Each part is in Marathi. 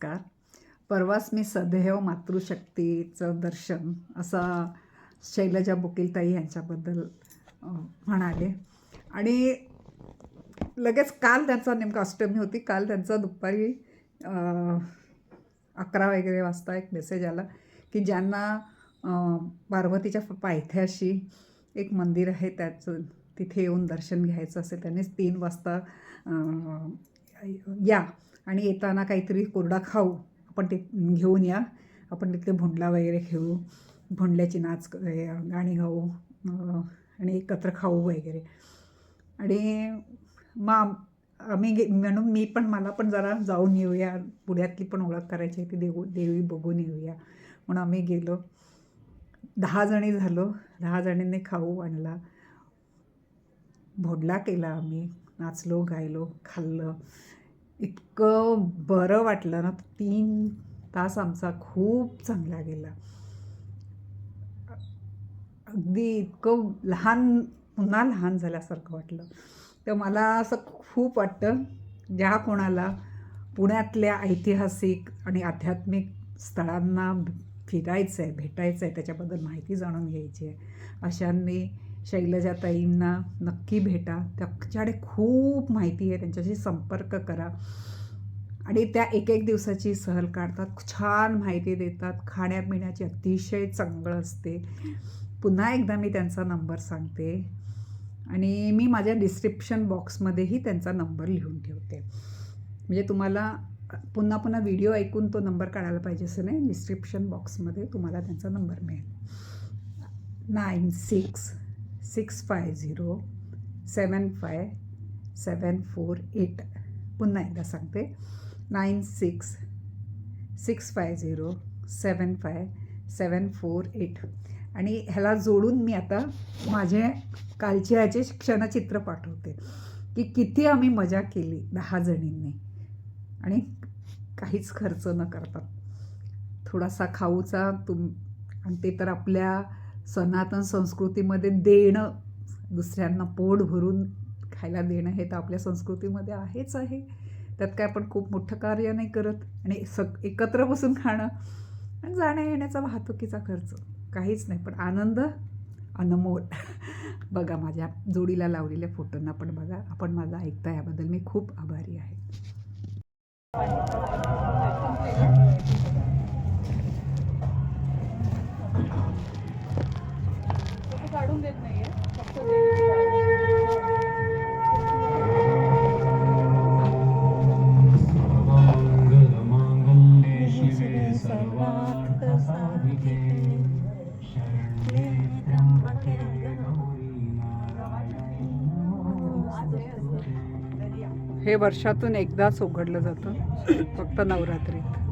नमस्कार. परवाच मी सदैव मातृशक्तीचं दर्शन असा शैलजा बोकीलताई यांच्याबद्दल म्हणाले. आणि लगेच काल त्यांचा नेमका अष्टमी होती. काल त्यांचा दुपारी अकरा वगैरे वाजता एक मेसेज आला की ज्यांना पार्वतीच्या पायथ्याशी एक मंदिर आहे त्याचं तिथे येऊन दर्शन घ्यायचं असेल त्यांनी तीन वाजता या. आणि येताना काहीतरी कोरडा खाऊ आपण ते घेऊन या. आपण तिथले भोंडला वगैरे खेळू भोंडल्याची नाच गाणी गाऊ आणि एकत्र खाऊ वगैरे. आणि मग आम्ही गे म्हणून मी पण मला पण जरा जाऊन येऊया. पुण्यातली पण ओळख करायची आहे ती देऊ देवी बघून येऊया. म्हणून आम्ही गेलो. दहा जणी झालो. दहा जणींनी खाऊ आणला. भोडला केला आम्ही. नाचलो गायलो खाल्लं. इतकं बरं वाटलं ना तीन तास आमचा खूप चांगला गेला. अगदी इतकं लहान पुन्हा लहान झाल्यासारखं वाटलं. तर मला असं खूप वाटतं ज्या कोणाला पुण्यातल्या ऐतिहासिक आणि आध्यात्मिक स्थळांना फिरायचं आहे भेटायचं आहे त्याच्याबद्दल माहिती जाणून घ्यायची आहे अशांनी शैलजाताईंना नक्की भेटा. त्याच्याकडे खूप माहिती आहे. त्यांच्याशी संपर्क करा. आणि त्या एक एक दिवसाची सहल काढतात. छान माहिती देतात. खाण्यापिण्याची अतिशय चांगलं असते. पुन्हा एकदा मी त्यांचा नंबर सांगते. आणि मी माझ्या डिस्क्रिप्शन बॉक्समध्येही त्यांचा नंबर लिहून ठेवते. म्हणजे तुम्हाला पुन्हा पुन्हा व्हिडिओ ऐकून तो नंबर काढायला पाहिजे असं नाही. डिस्क्रिप्शन बॉक्समध्ये तुम्हाला त्यांचा नंबर मिळेल. Nine six six five zero seven five seven four eight. पुन्हा एकदा सांगते. Nine six six five zero seven five seven four eight. आणि ह्याला जोडून मी आता माझे कालचे ह्याचे क्षणचित्र पाठवते. की किती आम्ही मजा केली दहा जणींनी. आणि काहीच खर्च न करता. थोडासा खाऊचा तुम आणि ते तर आपल्या सनातन संस्कृतीमध्ये देणं दुसऱ्यांना पोट भरून खायला देणं हे तर आपल्या संस्कृतीमध्ये आहेच आहे. त्यात काय आपण खूप मोठं कार्य नाही करत आणि सग एकत्र बसून खाणं आणि जाण्या येण्याचा वाहतुकीचा खर्च. काहीच नाही पण आनंद अनमोल. बघा माझ्या जोडीला लावलेल्या फोटोंना पण बघा आपण माझा ऐकता याबद्दल मी खूप आभारी आहे. हे वर्षातून एकदाच उघडलं जातं फक्त नवरात्रीत.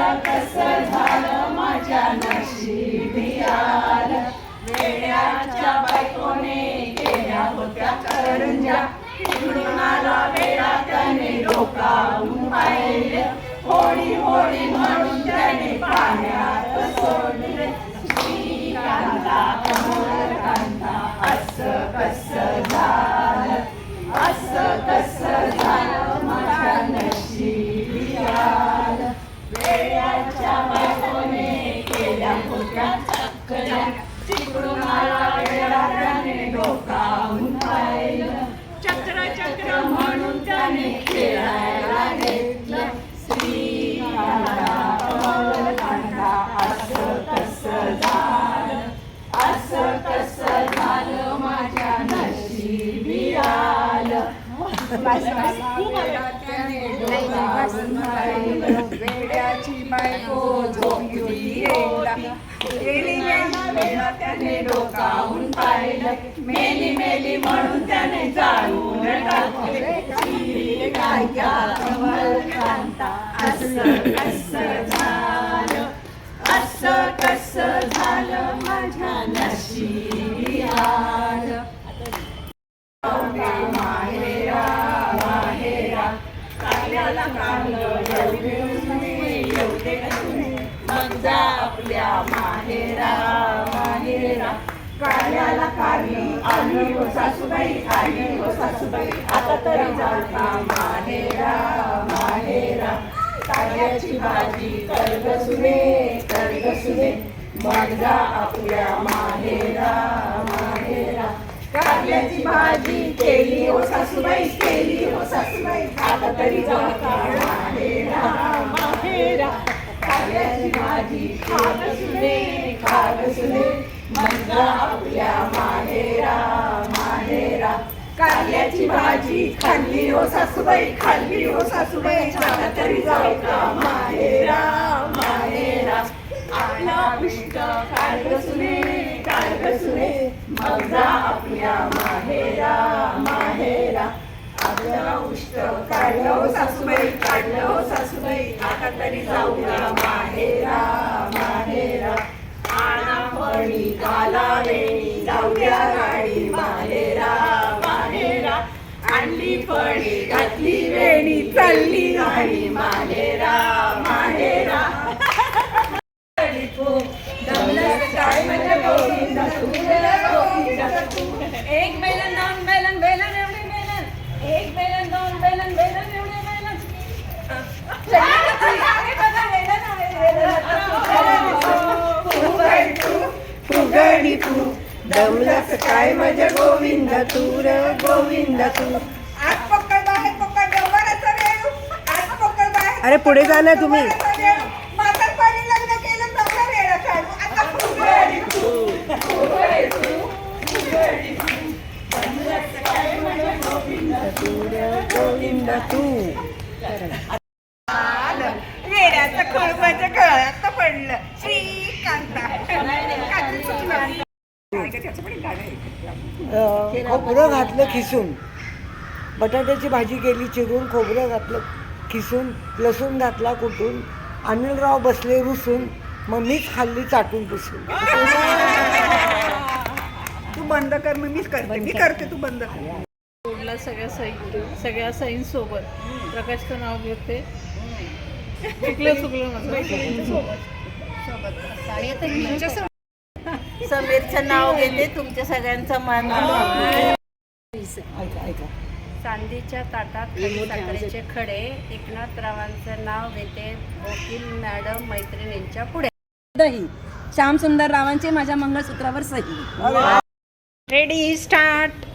असं झालं माझ्या नशिबी आलं. वेड्याच्या बायकोने गेल्या होत्या होळी होळी म्हणून त्याने पाण्यात सोडले. चक्र चक्र म्हणून त्याने खेळायला घेतलं. वेड्याची बायको झोपली गेली वेळा त्याने डोकावून पाहिलं मेली मेली म्हणून त्याने जाळून टाकले काय असं झालं असं कसं झालं माझ्या माहेरा माहेरा कार्याला काढलं सासूबाई आली हो सासूबाई आता तरी जाता. माहेरा माहेरा कार्याची भाजी कर्ग सुने कर्ग सुने मग जा आपल्या माहेरा माहेरा कारल्याची भाजी केली हो सासूबाई केली हो सासूबाई आता तरी जाता. माहेरा माहेरा कारल्याची भाजी खाग सुने खाग सुने मग जा आपल्या माहेरा कारल्याची भाजी खाल्ली हो सासूबाई खाल्ली हो सासूबाई छान तरी जाऊ का? माहेरा माहेरा आला इष्ट काय सुने काय सुने मग जा आपल्या माहेरा माहेरा आपला उष्ट काढलं हो सासूबाई काढलं हो सासूबाई. आता तरी जाऊ का? माहेरा माहेरा आणा फळी घाला जाऊ द्या गाडी आणली घातली वेणी चालली गाडी माहेरा माहेरा. एक बेलन दोन बेलन बेलन एवढे बेलन. एक बेलन दोन बेलन बेलन एवढे बेलन. अरे फुगडी तू. फुगडी काय माझ्या गोविंद? तू र गोविंद तू. अरे पुढे जा ना तुम्ही. खोबरं घातलं खिसून. बटाट्याची भाजी केली चिरून खोबरं घातलं. खिसून लसूण घातला कुटून अनिलराव बसले रुसून मग मीच खाल्ली चाटून पुसून. तू बंद कर मग मीच करते मी करते तू बंद कर. जोडला सगळ्या सई सगळ्या सईंसोबत प्रकाशचं नाव घेते. चुकलं चुकलं माझं. समीरचं नाव घेते तुमच्या सगळ्यांचं मान. ऐका ऐका. चांदीच्या ताटात खडी साखरेचे खडे. एकनाथरावांचं नाव घेते वकील मॅडम मैत्रिणींच्या पुढे. दही. श्याम सुंदर रावांचे माझ्या मंगळसूत्रावर सही. Ready start